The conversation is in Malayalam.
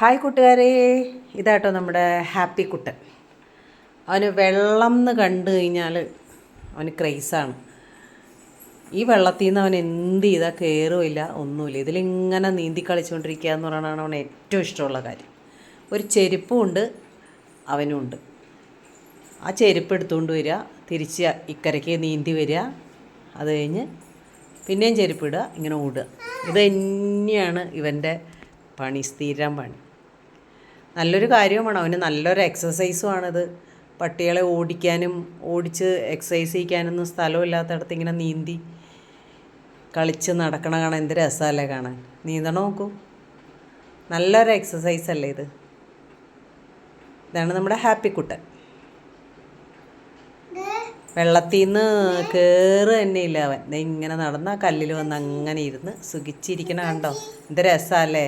ഹായ് കൂട്ടുകാരെ. ഇതാട്ടോ നമ്മുടെ ഹാപ്പി കുട്ടൻ. അവന് വെള്ളം എന്ന് കണ്ടു കഴിഞ്ഞാൽ അവന് ക്രൈസാണ്. ഈ വെള്ളത്തിൽ നിന്ന് അവൻ എന്ത് ചെയ്താൽ കയറുമില്ല ഒന്നുമില്ല. ഇതിലിങ്ങനെ നീന്തി കളിച്ചുകൊണ്ടിരിക്കുക എന്ന് പറയുന്നതാണ് അവന് ഏറ്റവും ഇഷ്ടമുള്ള കാര്യം. ഒരു ചെരുപ്പും ഉണ്ട് അവനും ഉണ്ട്. ആ ചെരുപ്പ് എടുത്തുകൊണ്ട് വരിക തിരിച്ച് ഇക്കരയ്ക്ക് നീന്തി വരിക അത് കഴിഞ്ഞ് പിന്നെയും ചെരുപ്പ് ഇടുക ഇങ്ങനെ ഓടുക. ഇത് തന്നെയാണ് ഇവന്റെ പണി സ്ഥിരം പണി. നല്ലൊരു കാര്യവുമാണ് അവന് നല്ലൊരു എക്സസൈസുമാണിത് പട്ടികളെ ഓടിക്കാനും ഓടിച്ച് എക്സസൈസ് ചെയ്യിക്കാനൊന്നും സ്ഥലമില്ലാത്തടത്ത് ഇങ്ങനെ നീന്തി കളിച്ച് നടക്കണ കാണാൻ എന്ത് രസമല്ലേ കാണാൻ. നീന്തണം നോക്കൂ. നല്ലൊരു എക്സസൈസ് അല്ലേ ഇത്. ഇതാണ് നമ്മുടെ ഹാപ്പി കുട്ടൻ വെള്ളത്തിൽ നിന്ന് കയറ് തന്നെ ഇല്ല അവൻ ഇങ്ങനെ നടന്ന കല്ലിൽ വന്ന് അങ്ങനെ ഇരുന്ന് സുഖിച്ചിരിക്കണ കണ്ടോ? എന്ത് രസമല്ലേ?